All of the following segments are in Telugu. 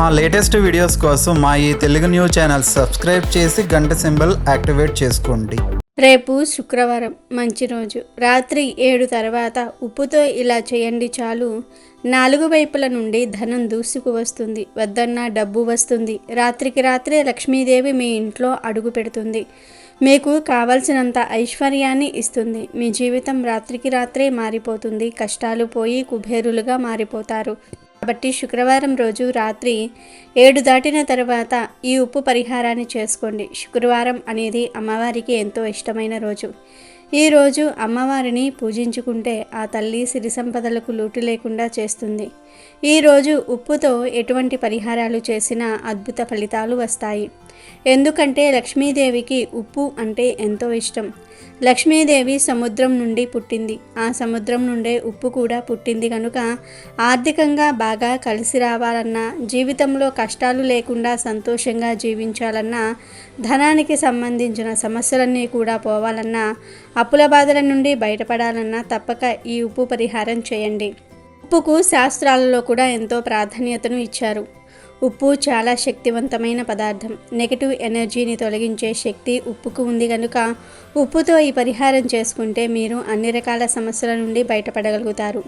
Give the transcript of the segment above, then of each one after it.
మా లేటెస్ట్ వీడియోస్ కోసం మా ఈ తెలుగు న్యూస్ ఛానల్ సబ్స్క్రైబ్ చేసి గంట సింబల్ యాక్టివేట్ చేసుకోండి. రేపు శుక్రవారం మంచి రోజు. రాత్రి ఏడు తర్వాత ఉప్పుతో ఇలా చేయండి చాలు. నాలుగు వైపుల నుండి ధనం దూసుకు వస్తుంది. వద్దన్న డబ్బు వస్తుంది. రాత్రికి రాత్రే లక్ష్మీదేవి మీ ఇంట్లో అడుగు పెడుతుంది. మీకు కావలసినంత ఐశ్వర్యాన్ని ఇస్తుంది. మీ జీవితం రాత్రికి రాత్రే మారిపోతుంది. కష్టాలు పోయి కుబేరులుగా మారిపోతారు. కాబట్టి శుక్రవారం రోజు రాత్రి ఏడు దాటిన తర్వాత ఈ ఉప్పు పరిహారాన్ని చేసుకోండి. శుక్రవారం అనేది అమ్మవారికి ఎంతో ఇష్టమైన రోజు. ఈ రోజు అమ్మవారిని పూజించుకుంటే ఆ తల్లి సిరి సంపదలకు లోటు లేకుండా చేస్తుంది. ఈ రోజు ఉప్పుతో ఎటువంటి పరిహారాలు చేసినా అద్భుత ఫలితాలు వస్తాయి. ఎందుకంటే లక్ష్మీదేవికి ఉప్పు అంటే ఎంతో ఇష్టం. లక్ష్మీదేవి సముద్రం నుండి పుట్టింది. ఆ సముద్రం నుండే ఉప్పు కూడా పుట్టింది కనుక ఆర్థికంగా బాగా కలిసి రావాలన్నా జీవితంలో కష్టాలు లేకుండా సంతోషంగా జీవించాలన్నా ధనానికి సంబంధించిన సమస్యలన్నీ కూడా పోవాలన్నా అప్పుల బాధల నుండి బయటపడాలన్నా తప్పక ఈ ఉప్పు పరిహారం చేయండి. ఉప్పుకు శాస్త్రాలలో కూడా ఎంతో ప్రాధాన్యతను ఇచ్చారు. ఉప్పు చాలా శక్తివంతమైన పదార్థం. నెగటివ్ ఎనర్జీని తొలగించే శక్తి ఉప్పుకు ఉంది కనుక ఉప్పుతో ఈ పరిహారం చేసుకుంటే మీరు అన్ని రకాల సమస్యల నుండి బయటపడగలుగుతారు.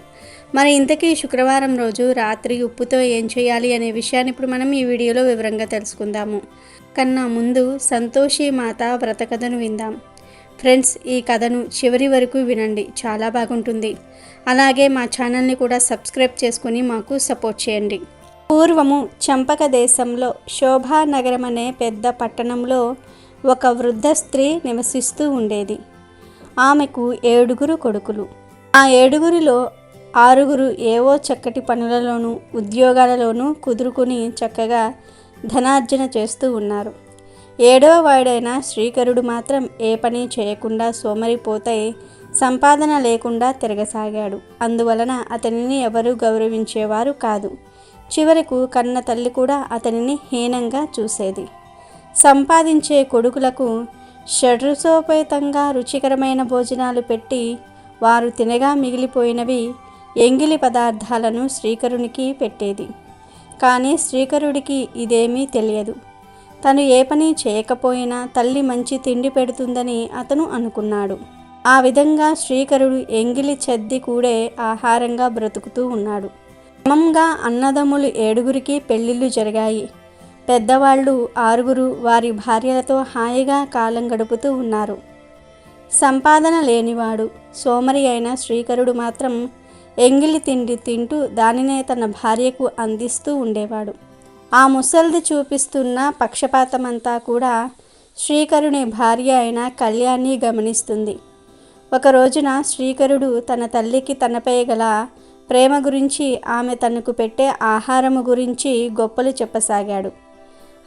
మరి ఇంతకీ శుక్రవారం రోజు రాత్రి ఉప్పుతో ఏం చేయాలి అనే విషయాన్ని ఇప్పుడు మనం ఈ వీడియోలో వివరంగా తెలుసుకుందాము. కన్నా ముందు సంతోషి మాత వ్రత కథను విందాం. ఫ్రెండ్స్ ఈ కథను చివరి వరకు వినండి. చాలా బాగుంటుంది. అలాగే మా ఛానల్ని కూడా సబ్స్క్రైబ్ చేసుకుని మాకు సపోర్ట్ చేయండి. పూర్వము చంపక దేశంలో శోభానగరం అనే పెద్ద పట్టణంలో ఒక వృద్ధ స్త్రీ నివసిస్తూ ఉండేది. ఆమెకు ఏడుగురు కొడుకులు. ఆ ఏడుగురిలో ఆరుగురు ఏవో చక్కటి పనులలోనూ ఉద్యోగాలలోనూ కుదురుకుని చక్కగా ధనార్జన చేస్తూ ఉన్నారు. ఏడవ వాడైన శ్రీకరుడు మాత్రం ఏ పని చేయకుండా సోమరిపోతే సంపాదన లేకుండా తిరగసాగాడు. అందువలన అతనిని ఎవరూ గౌరవించేవారు కాదు. చివరకు కన్న తల్లి కూడా అతనిని హీనంగా చూసేది. సంపాదించే కొడుకులకు షడ్రసోపేతంగా రుచికరమైన భోజనాలు పెట్టి వారు తినగా మిగిలిపోయినవి ఎంగిలి పదార్థాలను శ్రీకరునికి పెట్టేది. కానీ శ్రీకరుడికి ఇదేమీ తెలియదు. తను ఏ పని చేయకపోయినా తల్లి మంచి తిండి పెడుతుందని అతను అనుకున్నాడు. ఆ విధంగా శ్రీకరుడు ఎంగిలి చెద్ది కూడే ఆహారంగా బ్రతుకుతూ ఉన్నాడు. క్రమంగా అన్నదమ్ములు ఏడుగురికి పెళ్ళిళ్ళు జరిగాయి. పెద్దవాళ్ళు ఆరుగురు వారి భార్యలతో హాయిగా కాలం గడుపుతూ ఉన్నారు. సంపాదన లేనివాడు సోమరి అయిన శ్రీకరుడు మాత్రం ఎంగిలి తిండి తింటూ దానినే తన భార్యకు అందిస్తూ ఉండేవాడు. ఆ ముసల్ది చూపిస్తున్న పక్షపాతమంతా కూడా శ్రీకరుని భార్య అయిన కళ్యాణి గమనిస్తుంది. ఒక రోజున శ్రీకరుడు తన తల్లికి తనపై గల ప్రేమ గురించి ఆమె తనకు పెట్టే ఆహారము గురించి గొప్పలు చెప్పసాగాడు.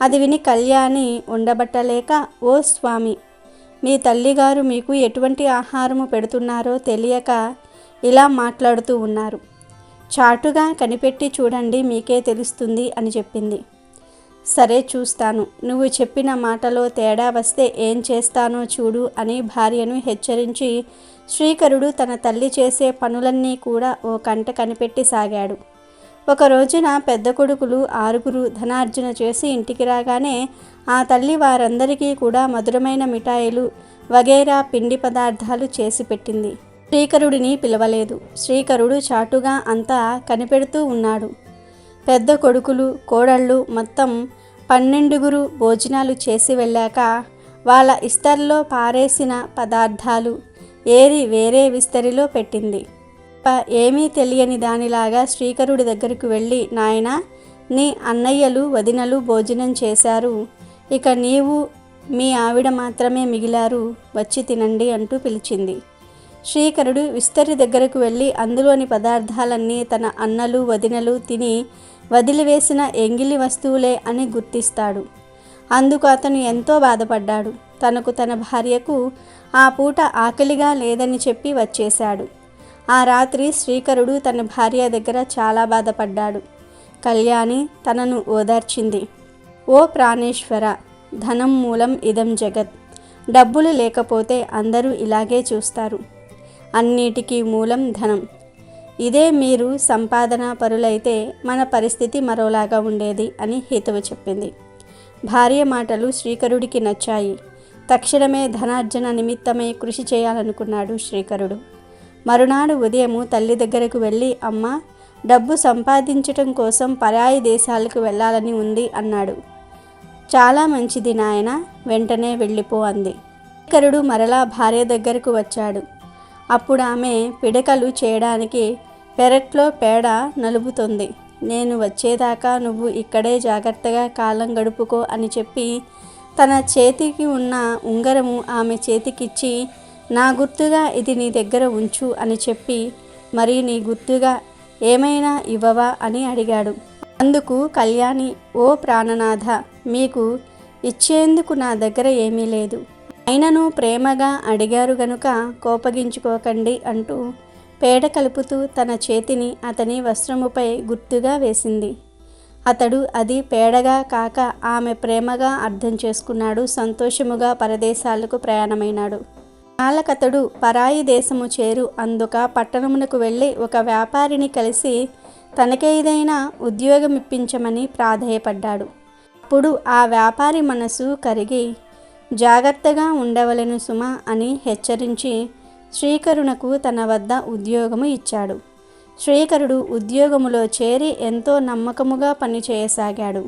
అది విని కళ్యాణి ఉండబట్టలేక ఓ స్వామి మీ తల్లిగారు మీకు ఎటువంటి ఆహారము పెడుతున్నారో తెలియక ఇలా మాట్లాడుతూ ఉన్నారు. చాటుగా కనిపెట్టి చూడండి మీకే తెలుస్తుంది అని చెప్పింది. సరే చూస్తాను. నువ్వు చెప్పిన మాటలో తేడా వస్తే ఏం చేస్తానో చూడు అని భార్యను హెచ్చరించి శ్రీకరుడు తన తల్లి చేసే పనులన్నీ కూడా ఓ కంట కనిపెట్టి సాగాడు. ఒక రోజున పెద్ద కొడుకులు ఆరుగురు ధనార్జన చేసి ఇంటికి రాగానే ఆ తల్లి వారందరికీ కూడా మధురమైన మిఠాయిలు వగేరా పిండి పదార్థాలు చేసి పెట్టింది. శ్రీకరుడిని పిలవలేదు. శ్రీకరుడు చాటుగా అంతా కనిపెడుతూ ఉన్నాడు. పెద్ద కొడుకులు కోడళ్ళు మొత్తం పన్నెండుగురు భోజనాలు చేసి వెళ్ళాక వాళ్ళ ఇస్తర్లో పారేసిన పదార్థాలు ఏరి వేరే విస్తరిలో పెట్టింది. ప- ఏమీ తెలియని దానిలాగా శ్రీకరుడి దగ్గరకు వెళ్ళి నాయనా నీ అన్నయ్యలు వదినలు భోజనం చేశారు. ఇక నీవు మీ ఆవిడ మాత్రమే మిగిలారు. వచ్చి తినండి అంటూ పిలిచింది. శ్రీకరుడు విస్తరి దగ్గరకు వెళ్ళి అందులోని పదార్థాలన్నీ తన అన్నలు వదినలు తిని వదిలివేసిన ఎంగిలి వస్తువులే అని గుర్తిస్తాడు. అందుకు అతను ఎంతో బాధపడ్డాడు. తనకు తన భార్యకు ఆ పూట ఆకలిగా లేదని చెప్పి వచ్చేశాడు. ఆ రాత్రి శ్రీకరుడు తన భార్య దగ్గర చాలా బాధపడ్డాడు. కళ్యాణి తనను ఓదార్చింది. ఓ ప్రాణేశ్వర ధనం మూలం ఇదం జగత్. డబ్బులు లేకపోతే అందరూ ఇలాగే చూస్తారు. అన్నిటికీ మూలం ధనం. ఇదే మీరు సంపాదన పరులైతే మన పరిస్థితి మరోలాగా ఉండేది అని హితవు చెప్పింది. భార్య మాటలు శ్రీకరుడికి నచ్చాయి. తక్షణమే ధనార్జన నిమిత్తమై కృషి చేయాలనుకున్నాడు శ్రీకరుడు. మరునాడు ఉదయము తల్లి దగ్గరకు వెళ్ళి అమ్మ డబ్బు సంపాదించటం కోసం పరాయి దేశాలకు వెళ్ళాలని ఉంది అన్నాడు. చాలా మంచిది నాయన వెంటనే వెళ్ళిపో అంది. శ్రీకరుడు మరలా భార్య దగ్గరకు వచ్చాడు. అప్పుడు ఆమె పిడకలు చేయడానికి పెరట్లో పేడ నలుపుతుంది. నేను వచ్చేదాకా నువ్వు ఇక్కడే జాగ్రత్తగా కాలం గడుపుకో అని చెప్పి తన చేతికి ఉన్న ఉంగరము ఆమె చేతికిచ్చి నా గుర్తుగా ఇది నీ దగ్గర ఉంచు అని చెప్పి మరి నీ గుర్తుగా ఏమైనా ఇవ్వవా అని అడిగాడు. అందుకు కళ్యాణి ఓ ప్రాణనాథ మీకు ఇచ్చేందుకు నా దగ్గర ఏమీ లేదు. అయినను ప్రేమగా అడిగారు గనుక కోపగించుకోకండి అంటూ పేడ కలుపుతూ తన చేతిని అతని వస్త్రముపై గుర్తుగా వేసింది. అతడు అది పేడగా కాక ఆమె ప్రేమగా అర్థం చేసుకున్నాడు సంతోషముగా పరదేశాలకు ప్రయాణమైనాడు. కాలకతడు పరాయి దేశము చేరు అందుక పట్టణమునకు వెళ్ళి ఒక వ్యాపారిని కలిసి తనకేదైనా ఉద్యోగం ఇప్పించమని ప్రాధేయపడ్డాడు. అప్పుడు ఆ వ్యాపారి మనసు కరిగి జాగ్రత్తగా ఉండవలెను సుమ అని హెచ్చరించి శ్రీకరుణకు తన వద్ద ఉద్యోగము ఇచ్చాడు. శ్రీకరుడు ఉద్యోగములో చేరి ఎంతో నమ్మకముగా పనిచేయసాగాడు.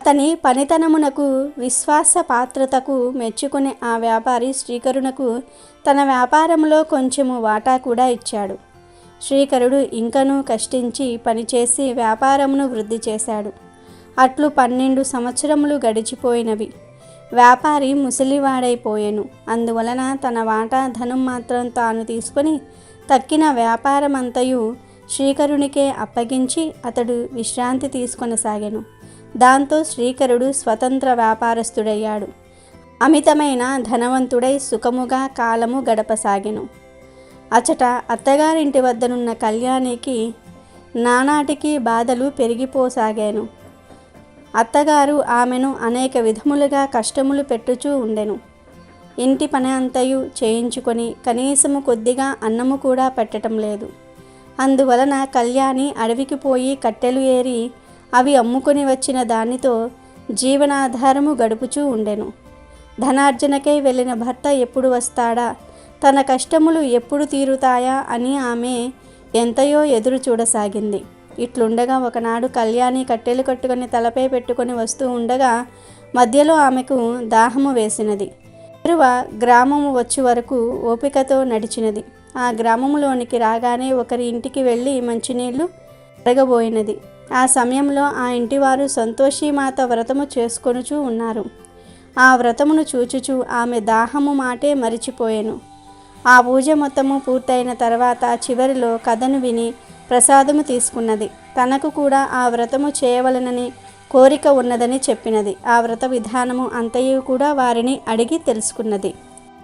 అతని పనితనమునకు విశ్వాస పాత్రతకు మెచ్చుకునే ఆ వ్యాపారి శ్రీకరునకు తన వ్యాపారంలో కొంచెము వాటా కూడా ఇచ్చాడు. శ్రీకరుడు ఇంకనూ కష్టించి పనిచేసి వ్యాపారమును వృద్ధి చేశాడు. అట్లు పన్నెండు సంవత్సరములు గడిచిపోయినవి. వ్యాపారి ముసలివాడైపోయాను అందువలన తన వాటా ధనం మాత్రం తాను తీసుకొని తక్కిన వ్యాపారమంతయు శ్రీకరునికే అప్పగించి అతడు విశ్రాంతి తీసుకొనసాగాను. దాంతో శ్రీకరుడు స్వతంత్ర వ్యాపారస్తుడయ్యాడు. అమితమైన ధనవంతుడై సుఖముగా కాలము గడపసాగెను. అచట అత్తగారింటి వద్దనున్న కళ్యాణికి నానాటికి బాధలు పెరిగిపోసాగాను. అత్తగారు ఆమెను అనేక విధములుగా కష్టములు పెట్టుచూ ఉండెను. ఇంటి పని అంతయు చేయించుకొని కనీసము కొద్దిగా అన్నము కూడా పెట్టటం లేదు. అందువలన కళ్యాణి అడవికి పోయి కట్టెలు ఏరి అవి అమ్ముకొని వచ్చిన దానితో జీవనాధారము గడుపుచూ ఉండెను. ధనార్జనకై వెళ్ళిన భర్త ఎప్పుడు వస్తాడా? తన కష్టములు ఎప్పుడు తీరుతాయా అని ఆమె ఎంతయో ఎదురు చూడసాగింది. ఇట్లుండగా ఒకనాడు కళ్యాణి కట్టెలు కట్టుకొని తలపై పెట్టుకొని వస్తూ ఉండగా మధ్యలో ఆమెకు దాహము వేసినది. తరువ గ్రామము వచ్చి వరకు ఓపికతో నడిచినది. ఆ గ్రామంలోనికి రాగానే ఒకరి ఇంటికి వెళ్ళి మంచినీళ్ళు అడగబోయినది. ఆ సమయంలో ఆ ఇంటివారు సంతోషిమాత వ్రతము చేసుకొనుచూ ఉన్నారు. ఆ వ్రతమును చూచుచూ ఆమె దాహము మాటే మరిచిపోయాను. ఆ పూజ మొత్తము పూర్తయిన తర్వాత చివరిలో కథను విని ప్రసాదము తీసుకున్నది. తనకు కూడా ఆ వ్రతము చేయవలనని కోరిక ఉన్నదని చెప్పినది. ఆ వ్రత విధానము అంతయు కూడా వారిని అడిగి తెలుసుకున్నది.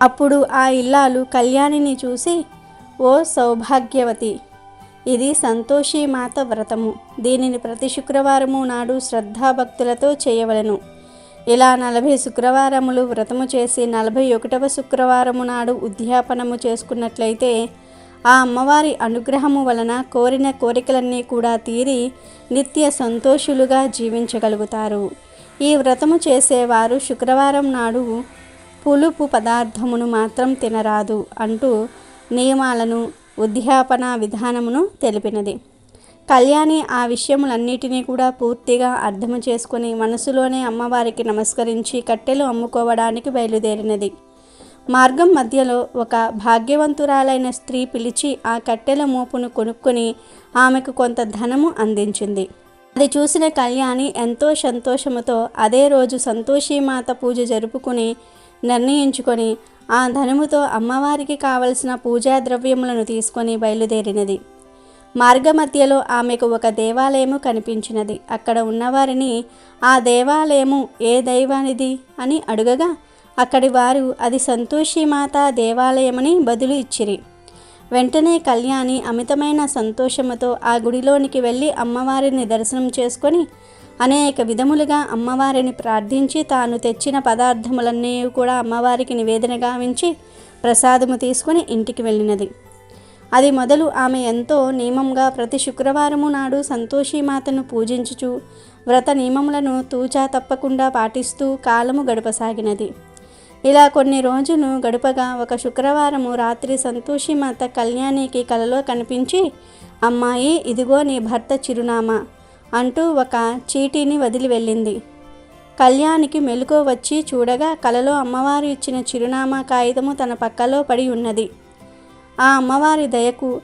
అప్పుడు ఆ ఇల్లాలు కళ్యాణిని చూసి ఓ సౌభాగ్యవతి! ఇది సంతోషి మాత వ్రతము. దీనిని ప్రతి శుక్రవారము నాడు శ్రద్ధాభక్తులతో చేయవలెను. ఇలా నలభై శుక్రవారములు వ్రతము చేసి నలభై ఒకటవ శుక్రవారము నాడు ఉద్యాపనము చేసుకున్నట్లయితే ఆ అమ్మవారి అనుగ్రహము వలన కోరిన కోరికలన్నీ కూడా తీరి నిత్య సంతోషులుగా జీవించగలుగుతారు. ఈ వ్రతము చేసేవారు శుక్రవారం నాడు పులుపు పదార్థమును మాత్రం తినరాదు అంటూ నియమాలను ఉద్యాపన విధానమును తెలిపినది. కళ్యాణి ఆ విషయములన్నిటినీ కూడా పూర్తిగా అర్థం చేసుకుని మనసులోనే అమ్మవారికి నమస్కరించి కట్టెలు అమ్ముకోవడానికి బయలుదేరినది. మార్గం మధ్యలో ఒక భాగ్యవంతురాలైన స్త్రీ పిలిచి ఆ కట్టెల మోపును కొనుక్కొని ఆమెకు కొంత ధనము అందించింది. అది చూసిన కళ్యాణి ఎంతో సంతోషముతో అదే రోజు సంతోషీమాత పూజ జరుపుకుని నిర్ణయించుకొని ఆ ధనముతో అమ్మవారికి కావలసిన పూజా ద్రవ్యములను తీసుకొని బయలుదేరినది. మార్గమధ్యలో ఆమెకు ఒక దేవాలయము కనిపించినది. అక్కడ ఉన్నవారిని ఆ దేవాలయము ఏ దైవానిది? అని అడుగగా అక్కడి వారు అది సంతోషిమాత దేవాలయమని బదులు ఇచ్చిరి. వెంటనే కళ్యాణి అమితమైన సంతోషముతో ఆ గుడిలోనికి వెళ్ళి అమ్మవారిని దర్శనం చేసుకొని అనేక విధములుగా అమ్మవారిని ప్రార్థించి తాను తెచ్చిన పదార్థములన్నీ కూడా అమ్మవారికి నివేదనగా ఉంచి ప్రసాదము తీసుకుని ఇంటికి వెళ్ళినది. అది మొదలు ఆమె ఎంతో నియమంగా ప్రతి శుక్రవారము నాడు సంతోషిమాతను పూజించుచు వ్రత నియమములను తూచా తప్పకుండా పాటిస్తూ కాలము గడపసాగినది. ఇలా కొన్ని రోజులు గడపగా ఒక శుక్రవారము రాత్రి సంతోషిమాత కళ్యాణికి కలలో కనిపించి అమ్మాయి ఇదిగో నీ భర్త చిరునామా. అంటూ ఒక చీటీని వదిలి వెళ్ళింది. కళ్యాణికి మెలుకో వచ్చి చూడగా కలలో అమ్మవారు ఇచ్చిన చిరునామా కాగితము తన పక్కలో పడి ఉన్నది. ఆ అమ్మవారి దయకు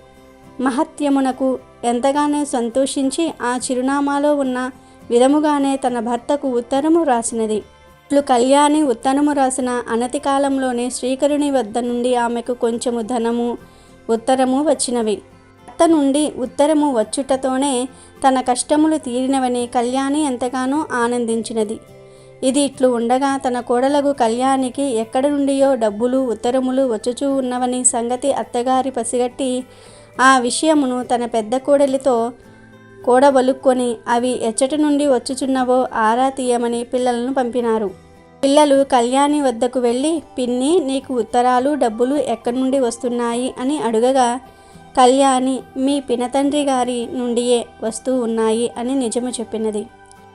మహత్యమునకు ఎంతగానో సంతోషించి ఆ చిరునామాలో ఉన్న విధముగానే తన భర్తకు ఉత్తరము రాసినది. ఇట్లు కళ్యాణి ఉత్తరము రాసిన అనతి కాలంలోనే శ్రీకరుని వద్ద నుండి ఆమెకు కొంచెము ధనము ఉత్తరము వచ్చినవి. భర్త నుండి ఉత్తరము వచ్చుటతోనే తన కష్టములు తీరినవని కళ్యాణి ఎంతగానో ఆనందించినది. ఇది ఇట్లు ఉండగా తన కోడలకు కళ్యాణికి ఎక్కడ నుండియో డబ్బులు ఉత్తరములు వచ్చుచూ ఉన్నవని సంగతి అత్తగారి పసిగట్టి ఆ విషయమును తన పెద్ద కోడలితో కూడబలుక్కొని అవి ఎచ్చటి నుండి వచ్చుచున్నవో ఆరా తీయమని పిల్లలను పంపినారు. పిల్లలు కళ్యాణి వద్దకు వెళ్ళి పిన్ని నీకు ఉత్తరాలు డబ్బులు ఎక్కడి నుండి వస్తున్నాయి? అని అడుగగా కళ్యాణి మీ పినతండ్రి గారి నుండియే వస్తూ ఉన్నాయి అని నిజము చెప్పినది.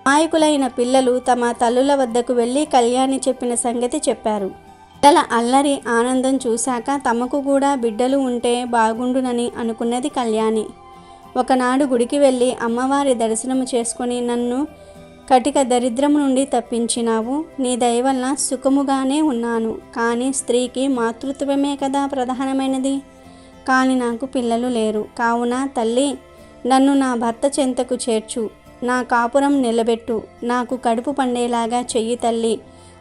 నాయకులైన పిల్లలు తమ తల్లుల వద్దకు వెళ్ళి కళ్యాణి చెప్పిన సంగతి చెప్పారు. పిల్లల అల్లరి ఆనందం చూశాక తమకు కూడా బిడ్డలు ఉంటే బాగుండునని అనుకున్నది కళ్యాణి. ఒకనాడు గుడికి వెళ్ళి అమ్మవారి దర్శనము చేసుకుని నన్ను కటిక దరిద్రము నుండి తప్పించినావు. నీ దయవల్ల సుఖముగానే ఉన్నాను. కానీ స్త్రీకి మాతృత్వమే కదా ప్రధానమైనది. కానీ నాకు పిల్లలు లేరు. కావున తల్లి నన్ను నా భర్త చెంతకు చేర్చు. నా కాపురం నిలబెట్టు. నాకు కడుపు పండేలాగా చెయ్యి తల్లి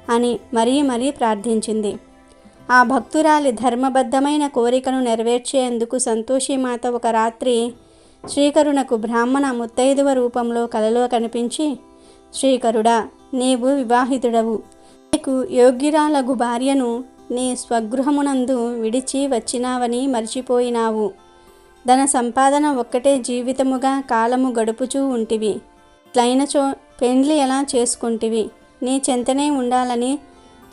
అని మరీ మరీ ప్రార్థించింది. ఆ భక్తురాలి ధర్మబద్ధమైన కోరికను నెరవేర్చేందుకు సంతోషిమాత ఒక రాత్రి శ్రీకరుణకు బ్రాహ్మణ ముత్తైదువ రూపంలో కలలో కనిపించి శ్రీకరుడా నీవు వివాహితుడవు. నీకు యోగ్యురాలగు భార్యను నీ స్వగృహమునందు విడిచి వచ్చినావని మర్చిపోయినావు. ధన సంపాదన ఒక్కటే జీవితముగా కాలము గడుపుచూ ఉంటివి. క్లైనచో పెండ్లి ఎలా చేసుకుంటివి? నీ చెంతనే ఉండాలని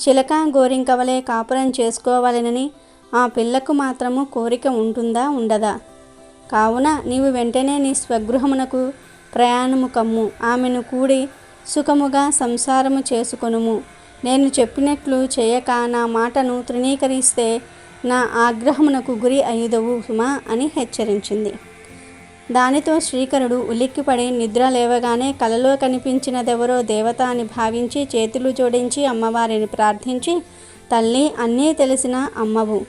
చిలక గోరింకవలే కాపురం చేసుకోవాలనని ఆ పిల్లకు మాత్రము కోరిక ఉంటుందా ఉండదా? కావున నీవు వెంటనే నీ స్వగృహమునకు ప్రయాణము కమ్ము. ఆమెను కూడి సుఖముగా సంసారము చేసుకొనుము. నేను చెప్పినట్లు చేయక నా మాటను తృణీకరిస్తే నా ఆగ్రహమునకు గురి అయుదవు సుమా అని హెచ్చరించింది. దానితో శ్రీకరుడు ఉలిక్కిపడి నిద్ర లేవగానే కలలో కనిపించినదెవరో దేవత అని భావించి చేతులు జోడించి అమ్మవారిని ప్రార్థించి తల్లి అన్నీ తెలిసిన అమ్మవు.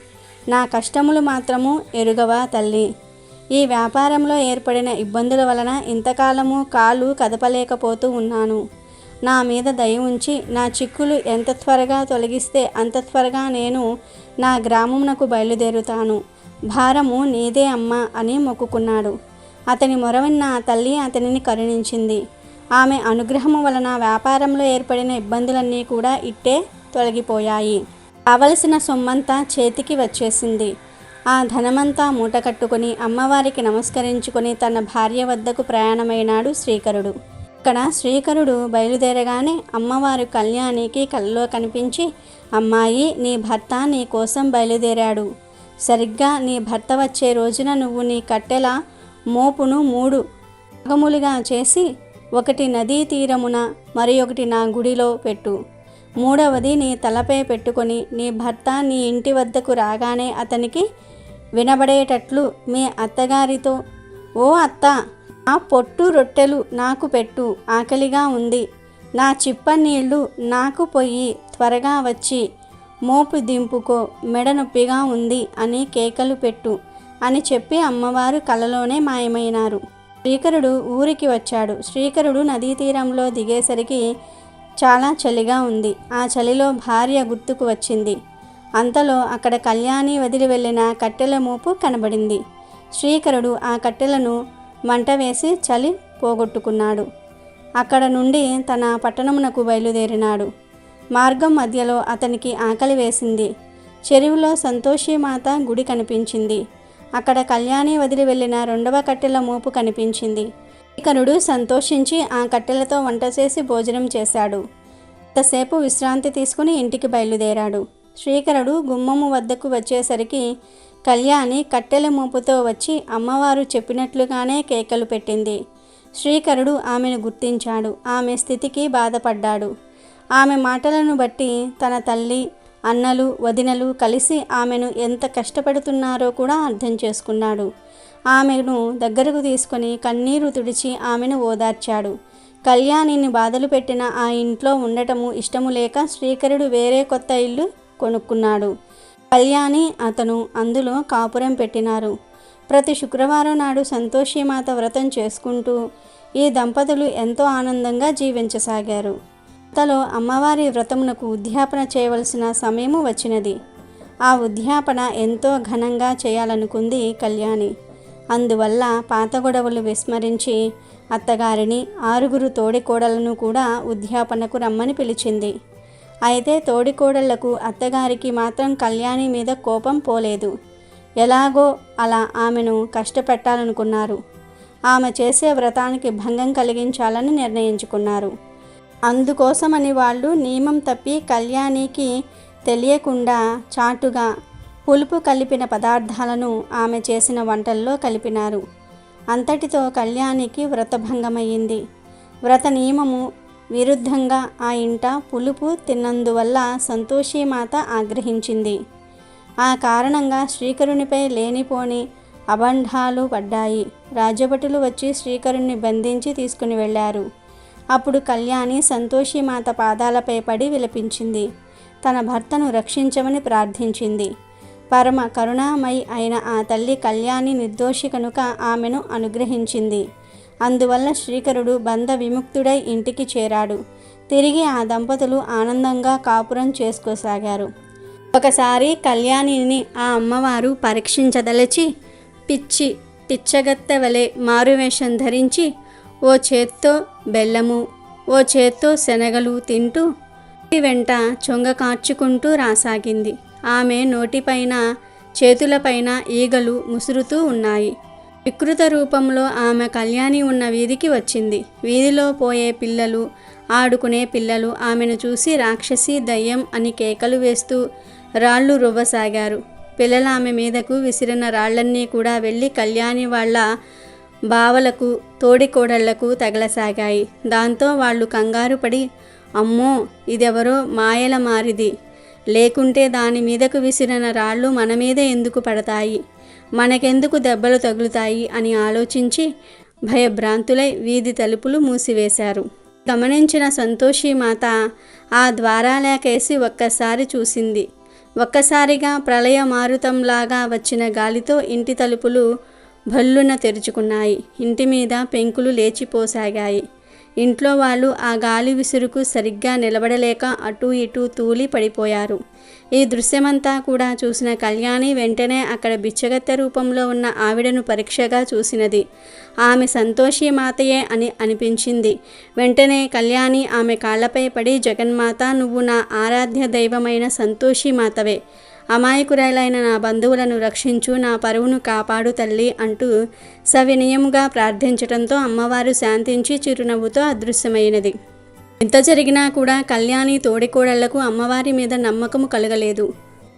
నా కష్టములు మాత్రము ఎరుగవా తల్లి? ఈ వ్యాపారంలో ఏర్పడిన ఇబ్బందుల వలన ఇంతకాలము కాలు కదపలేకపోతూ ఉన్నాను. నా మీద దయ ఉంచి నా చిక్కులు ఎంత త్వరగా తొలగిస్తే అంత త్వరగా నేను నా గ్రామమునకు బయలుదేరుతాను. భారము నీదే అమ్మా అని మొక్కుకున్నాడు. అతని మొరవిన్న తల్లి అతనిని కరుణించింది. ఆమె అనుగ్రహము వలన వ్యాపారంలో ఏర్పడిన ఇబ్బందులన్నీ కూడా ఇట్టే తొలగిపోయాయి. కావలసిన సొమ్మంతా చేతికి వచ్చేసింది. ఆ ధనమంతా మూట కట్టుకుని అమ్మవారికి నమస్కరించుకుని తన భార్య వద్దకు ప్రయాణమైనాడు శ్రీకరుడు. ఇక్కడ శ్రీకరుడు బయలుదేరగానే అమ్మవారు కళ్యాణికి కళ్ళలో కనిపించి అమ్మాయి నీ భర్త నీ కోసం బయలుదేరాడు. సరిగ్గా నీ భర్త వచ్చే రోజున నువ్వు నీ కట్టెల మోపును మూడు భాగములుగా చేసి ఒకటి నదీ తీరమున మరి ఒకటి నా గుడిలో పెట్టు. మూడవది నీ తలపై పెట్టుకొని నీ భర్త నీ ఇంటి వద్దకు రాగానే అతనికి వినబడేటట్లు మీ అత్తగారితో ఓ అత్త ఆ పొట్టు రొట్టెలు నాకు పెట్టు ఆకలిగా ఉంది. నా చిప్ప నీళ్ళు నాకు పొయ్యి త్వరగా వచ్చి. మోపు దింపుకో మెడ నొప్పిగా ఉంది అని కేకలు పెట్టు అని చెప్పి అమ్మవారు కలలోనే మాయమైనారు. శ్రీకరుడు ఊరికి వచ్చాడు. శ్రీకరుడు నదీ తీరంలో దిగేసరికి చాలా చలిగా ఉంది. ఆ చలిలో భార్య గుర్తుకు వచ్చింది. అంతలో అక్కడ కళ్యాణి వదిలి వెళ్ళిన కట్టెల మోపు కనబడింది. శ్రీకరుడు ఆ కట్టెలను మంట వేసి చలి పోగొట్టుకున్నాడు. అక్కడ నుండి తన పట్టణమునకు బయలుదేరినాడు. మార్గం మధ్యలో అతనికి ఆకలి వేసింది. చెరువులో సంతోషి మాత గుడి కనిపించింది. అక్కడ కళ్యాణి వదిలి వెళ్ళిన రెండవ కట్టెల మోపు కనిపించింది. ఇకనుడు సంతోషించి ఆ కట్టెలతో వంట చేసి భోజనం చేశాడు. ఇంతసేపు విశ్రాంతి తీసుకుని ఇంటికి బయలుదేరాడు. శ్రీకరుడు గుమ్మము వద్దకు వచ్చేసరికి కళ్యాణి కట్టెల మూపుతో వచ్చి అమ్మవారు చెప్పినట్లుగానే కేకలు పెట్టింది. శ్రీకరుడు ఆమెను గుర్తించాడు. ఆమె స్థితికి బాధపడ్డాడు. ఆమె మాటలను బట్టి తన తల్లి అన్నలు వదినలు కలిసి ఆమెను ఎంత కష్టపడుతున్నారో కూడా అర్థం చేసుకున్నాడు. ఆమెను దగ్గరకు తీసుకొని కన్నీరు తుడిచి ఆమెను ఓదార్చాడు. కళ్యాణిని బాధలు పెట్టిన ఆ ఇంట్లో ఉండటము ఇష్టము లేక శ్రీకరుడు వేరే కొత్త ఇల్లు కొనుక్కున్నాడు. కళ్యాణి అతను అందులో కాపురం పెట్టినారు. ప్రతి శుక్రవారం నాడు సంతోషిమాత వ్రతం చేసుకుంటూ ఈ దంపతులు ఎంతో ఆనందంగా జీవించసాగారు. అంతలో అమ్మవారి వ్రతమునకు ఉద్యాపన చేయవలసిన సమయము వచ్చినది. ఆ ఉద్యాపన ఎంతో ఘనంగా చేయాలనుకుంది కళ్యాణి. అందువల్ల పాత గొడవలు విస్మరించి అత్తగారిని ఆరుగురు తోడికోడలను కూడా ఉద్యాపనకు రమ్మని పిలిచింది. అయితే తోడికోడళ్ళకు అత్తగారికి మాత్రం కళ్యాణి మీద కోపం పోలేదు. ఎలాగో అలా ఆమెను కష్టపెట్టాలనుకున్నారు. ఆమె చేసే వ్రతానికి భంగం కలిగించాలని నిర్ణయించుకున్నారు. అందుకోసమని వాళ్ళు నియమం తప్పి కళ్యాణికి తెలియకుండా చాటుగా పులుపు కలిపిన పదార్థాలను ఆమె చేసిన వంటల్లో కలిపినారు. అంతటితో కళ్యాణికి వ్రతభంగమయ్యింది. వ్రత నియమము విరుద్ధంగా ఆ ఇంట పులుపు తిన్నందువల్ల సంతోషిమాత ఆగ్రహించింది. ఆ కారణంగా శ్రీకరునిపై లేనిపోని అబంధాలు పడ్డాయి. రాజభటులు వచ్చి శ్రీకరుణ్ణి బంధించి తీసుకుని వెళ్ళారు. అప్పుడు కళ్యాణి సంతోషిమాత పాదాలపై పడి విలపించింది. తన భర్తను రక్షించమని ప్రార్థించింది. పరమ కరుణామయి అయిన ఆ తల్లి కళ్యాణి నిర్దోషి కనుక ఆమెను అనుగ్రహించింది. అందువల్ల శ్రీకరుడు బంధ విముక్తుడై ఇంటికి చేరాడు. తిరిగి ఆ దంపతులు ఆనందంగా కాపురం చేసుకోసాగారు. ఒకసారి కళ్యాణిని ఆ అమ్మవారు పరీక్షించదలచి పిచ్చి పిచ్చగత్త వలె మారువేషం ధరించి ఓ చేత్తో బెల్లము ఓ చేత్తో శనగలు తింటూ వెంట చొంగ కార్చుకుంటూ రాసాగింది. ఆమె నోటిపైన చేతులపైన ఈగలు ముసురుతూ ఉన్నాయి. వికృత రూపంలో ఆమె కళ్యాణి ఉన్న వీధికి వచ్చింది. వీధిలో పోయే పిల్లలు ఆడుకునే పిల్లలు ఆమెను చూసి రాక్షసి దయ్యం అని కేకలు వేస్తూ రాళ్ళు రువ్వసాగారు. పిల్లలు ఆమె మీదకు విసిరిన రాళ్ళన్నీ కూడా వెళ్ళి కళ్యాణి వాళ్ళ బావలకు తోడికోడళ్ళకు తగలసాగాయి. దాంతో వాళ్ళు కంగారు పడి అమ్మో ఇదెవరో మాయల మారిది. లేకుంటే దాని మీదకు విసిరిన రాళ్ళు మన మీద ఎందుకు పడతాయి? మనకెందుకు దెబ్బలు తగులుతాయి అని ఆలోచించి భయభ్రాంతులై వీధి తలుపులు మూసివేశారు. గమనించిన సంతోషి మాత ఆ ద్వారాలేకేసి ఒక్కసారి చూసింది. ఒక్కసారిగా ప్రళయ మారుతంలాగా వచ్చిన గాలితో ఇంటి తలుపులు భల్లున తెరుచుకున్నాయి. ఇంటి మీద పెంకులు లేచిపోసాగాయి ఇంట్లో వాళ్ళు ఆ గాలి విసురుకు సరిగ్గా నిలబడలేక అటూ ఇటూ తూలి పడిపోయారు. ఈ దృశ్యమంతా కూడా చూసిన కళ్యాణి వెంటనే అక్కడ బిచ్చగత్తె రూపంలో ఉన్న ఆవిడను పరీక్షగా చూసినది. ఆమె సంతోషి మాతయే అని అనిపించింది. వెంటనే కళ్యాణి ఆమె కాళ్ళపై పడి జగన్మాత నువ్వు నా ఆరాధ్య దైవమైన సంతోషి మాతవే. అమాయకురాలైన నా బంధువులను రక్షించు నా పరువును కాపాడు తల్లి అంటూ సవినయముగా ప్రార్థించడంతో అమ్మవారు శాంతించి చిరునవ్వుతో అదృశ్యమైనది. ఇంత జరిగినా కూడా కళ్యాణి తోడికోడళ్ళకు అమ్మవారి మీద నమ్మకము కలగలేదు.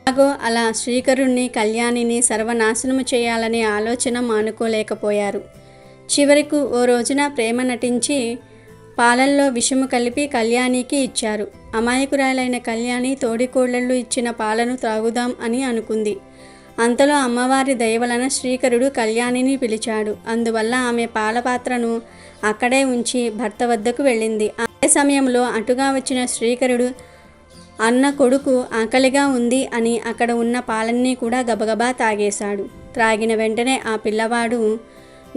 అలాగో అలా శ్రీకరుణ్ణి కళ్యాణిని సర్వనాశనము చేయాలనే ఆలోచన మానుకోలేకపోయారు. చివరకు ఓ రోజున ప్రేమ నటించి పాలల్లో విషము కలిపి కళ్యాణికి ఇచ్చారు. అమాయకురాలైన కళ్యాణి తోడికోళ్ళళ్ళు ఇచ్చిన పాలను త్రాగుదాం అని అనుకుంది. అంతలో అమ్మవారి దయవలన శ్రీకరుడు కళ్యాణిని పిలిచాడు. అందువల్ల ఆమె పాలపాత్రను అక్కడే ఉంచి భర్త వద్దకు వెళ్ళింది. అదే సమయంలో అటుగా వచ్చిన శ్రీకరుడు అన్న కొడుకు ఆకలిగా ఉంది అని అక్కడ ఉన్న పాలన్నీ కూడా గబగబా తాగేశాడు. త్రాగిన వెంటనే ఆ పిల్లవాడు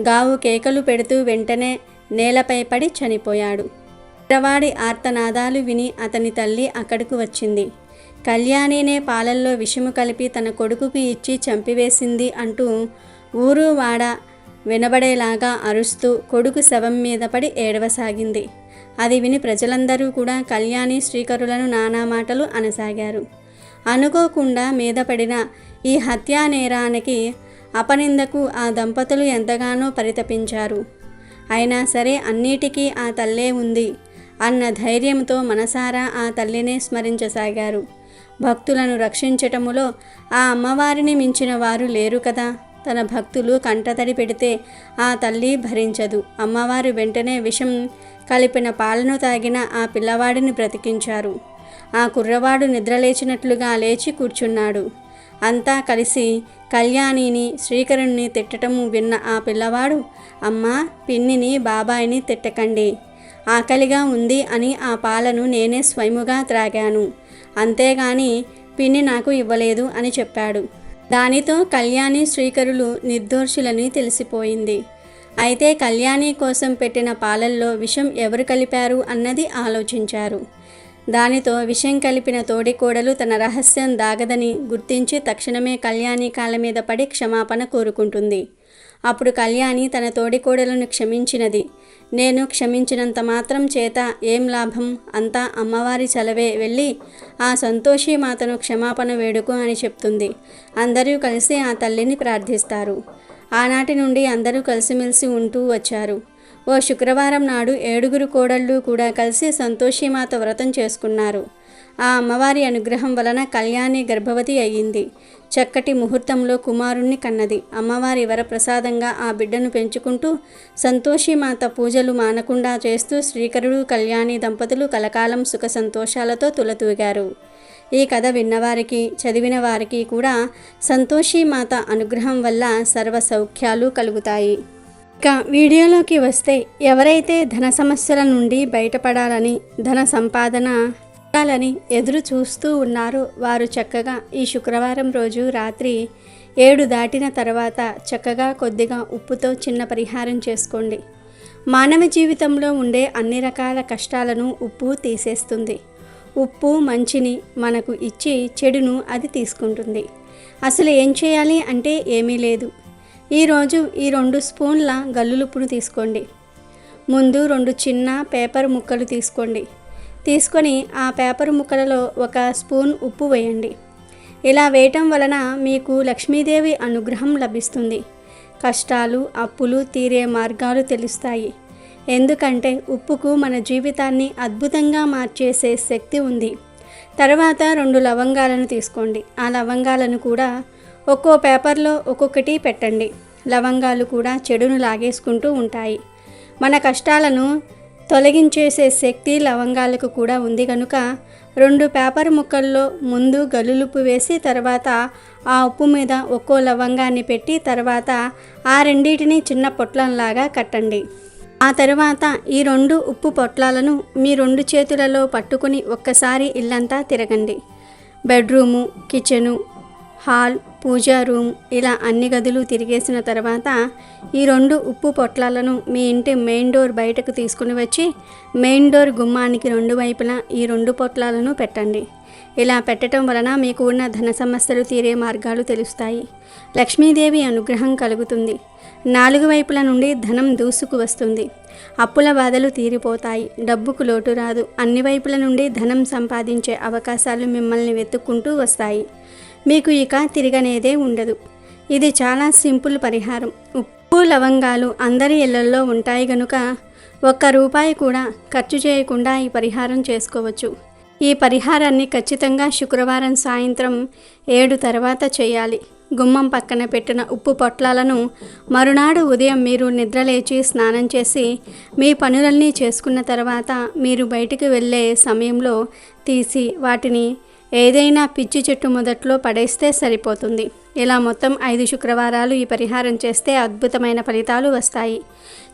గావు కేకలు పెడుతూ వెంటనే నేలపై పడి చనిపోయాడు. పిల్లవాడి ఆర్తనాదాలు విని అతని తల్లి అక్కడకు వచ్చింది. కళ్యాణినే పాలల్లో విషము కలిపి తన కొడుకుకు ఇచ్చి చంపివేసింది అంటూ ఊరు వాడ వినబడేలాగా అరుస్తూ కొడుకు శవం మీద పడి ఏడవసాగింది. అది విని ప్రజలందరూ కూడా కళ్యాణి శ్రీకరులను నానా మాటలు అనసాగారు. అనుకోకుండా మీద పడిన ఈ హత్యా నేరానికి అపనిందకు ఆ దంపతులు ఎంతగానో పరితపించారు. అయినా సరే అన్నిటికీ ఆ తల్లే ఉంది అన్న ధైర్యంతో మనసారా ఆ తల్లినే స్మరించసాగారు. భక్తులను రక్షించటములో ఆ అమ్మవారిని మించిన వారు లేరు కదా. తన భక్తులు కంటతడి పెడితే ఆ తల్లి భరించదు. అమ్మవారు వెంటనే విషం కలిపిన పాలను తాగిన ఆ పిల్లవాడిని బ్రతికించారు. ఆ కుర్రవాడు నిద్రలేచినట్లుగా లేచి కూర్చున్నాడు. అంతా కలిసి కళ్యాణిని శ్రీకరుణ్ణి తిట్టటము విన్న ఆ పిల్లవాడు అమ్మా పిన్నిని బాబాయిని తిట్టకండి. ఆకలిగా ఉంది అని ఆ పాలను నేనే స్వయముగా త్రాగాను. అంతేగాని పిన్ని నాకు ఇవ్వలేదు అని చెప్పాడు. దానితో కళ్యాణి శ్రీకరులు నిర్దోషులని తెలిసిపోయింది. అయితే కళ్యాణి కోసం పెట్టిన పాలల్లో విషం ఎవరు కలిపారు అన్నది ఆలోచించారు. దానితో విషం కలిపిన తోడికోడలు తన రహస్యం దాగదని గుర్తించి తక్షణమే కళ్యాణి కాళ్ళ మీద పడి క్షమాపణ కోరుకుంటుంది. అప్పుడు కళ్యాణి తన తోడికోడలను క్షమించినది. నేను క్షమించినంత మాత్రం చేత ఏం లాభం? అంతా అమ్మవారి చలవే వెళ్ళి ఆ సంతోషి మాతను క్షమాపణ వేడుకు అని చెప్తుంది. అందరూ కలిసి ఆ తల్లిని ప్రార్థిస్తారు. ఆనాటి నుండి అందరూ కలిసిమెలిసి ఉంటూ వచ్చారు. ఓ శుక్రవారం నాడు ఏడుగురు కోడళ్ళు కూడా కలిసి సంతోషిమాత వ్రతం చేసుకున్నారు. ఆ అమ్మవారి అనుగ్రహం వలన కళ్యాణి గర్భవతి అయ్యింది. చక్కటి ముహూర్తంలో కుమారుణ్ణి కన్నది. అమ్మవారి వరప్రసాదంగా ఆ బిడ్డను పెంచుకుంటూ సంతోషిమాత పూజలు మానకుండా చేస్తూ శ్రీకరుడు కళ్యాణి దంపతులు కలకాలం సుఖ సంతోషాలతో తులతూగారు. ఈ కథ విన్నవారికి చదివిన వారికి కూడా సంతోషిమాత అనుగ్రహం వల్ల సర్వ సౌఖ్యాలు కలుగుతాయి. ఇక వీడియోలోకి వస్తే ఎవరైతే ధన సమస్యల నుండి బయటపడాలని ధన సంపాదన చేయాలని ఎదురు చూస్తూ ఉన్నారో వారు చక్కగా ఈ శుక్రవారం రోజు రాత్రి ఏడు దాటిన తర్వాత చక్కగా కొద్దిగా ఉప్పుతో చిన్న పరిహారం చేసుకోండి. మానవ జీవితంలో ఉండే అన్ని రకాల కష్టాలను ఉప్పు తీసేస్తుంది. ఉప్పు మంచిని మనకు ఇచ్చి చెడును అది తీసుకుంటుంది. అసలు ఏం చేయాలి అంటే ఏమీ లేదు. ఈరోజు ఈ రెండు స్పూన్ల గల్లులుప్పును తీసుకోండి. ముందు రెండు చిన్న పేపర్ ముక్కలు తీసుకోండి. తీసుకొని ఆ పేపర్ ముక్కలలో ఒక స్పూన్ ఉప్పు వేయండి. ఇలా వేయటం వలన మీకు లక్ష్మీదేవి అనుగ్రహం లభిస్తుంది. కష్టాలు అప్పులు తీరే మార్గాలు తెలుస్తాయి. ఎందుకంటే ఉప్పుకు మన జీవితాన్ని అద్భుతంగా మార్చేసే శక్తి ఉంది. తర్వాత రెండు లవంగాలను తీసుకోండి. ఆ లవంగాలను కూడా ఒక్కో పేపర్లో ఒక్కొక్కటి పెట్టండి. లవంగాలు కూడా చెడును లాగేసుకుంటూ ఉంటాయి. మన కష్టాలను తొలగించేసే శక్తి లవంగాలకు కూడా ఉంది కనుక రెండు పేపర్ ముక్కల్లో ముందు గలులుపు వేసి తర్వాత ఆ ఉప్పు మీద ఒక్కో లవంగాన్ని పెట్టి తర్వాత ఆ రెండింటిని చిన్న పొట్లంలాగా కట్టండి. ఆ తర్వాత ఈ రెండు ఉప్పు పొట్లాలను మీ రెండు చేతులలో పట్టుకుని ఒక్కసారి ఇల్లంతా తిరగండి. Bedroom kitchen hall puja room ఇలా అన్ని గదులు తిరిగేసిన తర్వాత ఈ రెండు ఉప్పు పొట్లాలను మీ ఇంటి మెయిన్ డోర్ బయటకు తీసుకుని వచ్చి మెయిన్ డోర్ గుమ్మానికి రెండు వైపులా ఈ రెండు పొట్లాలను పెట్టండి. ఇలా పెట్టడం వలన మీకు ఉన్న ధన సమస్యలు తీరే మార్గాలు తెలుస్తాయి. లక్ష్మీదేవి అనుగ్రహం కలుగుతుంది. నాలుగు వైపుల నుండి ధనం దూసుకు వస్తుంది. అప్పుల బాధలు తీరిపోతాయి. డబ్బుకు లోటు రాదు. అన్ని వైపుల నుండి ధనం సంపాదించే అవకాశాలు మిమ్మల్ని వెతుక్కుంటూ వస్తాయి. మీకు ఇక తిరగనేదే ఉండదు. ఇది చాలా సింపుల్ పరిహారం. ఉప్పు లవంగాలు అందరి ఇళ్ళల్లో ఉంటాయి గనుక ఒక్క రూపాయి కూడా ఖర్చు చేయకుండా ఈ పరిహారం చేసుకోవచ్చు. ఈ పరిహారాన్ని ఖచ్చితంగా శుక్రవారం సాయంత్రం ఏడు తర్వాత చేయాలి. గుమ్మం పక్కన పెట్టిన ఉప్పు పొట్లాలను మరునాడు ఉదయం మీరు నిద్రలేచి స్నానం చేసి మీ పనులన్నీ చేసుకున్న తర్వాత మీరు బయటికి వెళ్ళే సమయంలో తీసి వాటిని ఏదైనా పిచ్చి చెట్టు మొదట్లో పడేస్తే సరిపోతుంది. ఇలా మొత్తం ఐదు శుక్రవారాలు ఈ పరిహారం చేస్తే అద్భుతమైన ఫలితాలు వస్తాయి.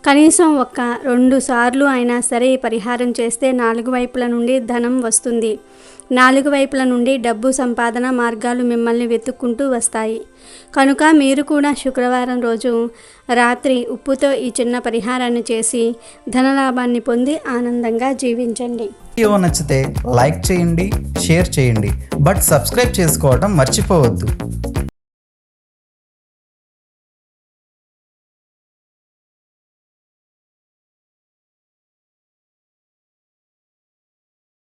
కనీసం ఒక్క రెండు సార్లు అయినా సరే ఈ పరిహారం చేస్తే నాలుగు వైపుల నుండి ధనం వస్తుంది. నాలుగు వైపుల నుండి డబ్బు సంపాదన మార్గాలు మిమ్మల్ని వెతుక్కుంటూ వస్తాయి. కనుక మీరు కూడా శుక్రవారం రోజు రాత్రి ఉప్పుతో ఈ చిన్న పరిహారాన్ని చేసి ధనలాభాన్ని పొంది ఆనందంగా జీవించండి. వీడియో నచ్చితే లైక్ చేయండి షేర్ చేయండి బట్ సబ్స్క్రైబ్ చేసుకోవడం మర్చిపోవద్దు.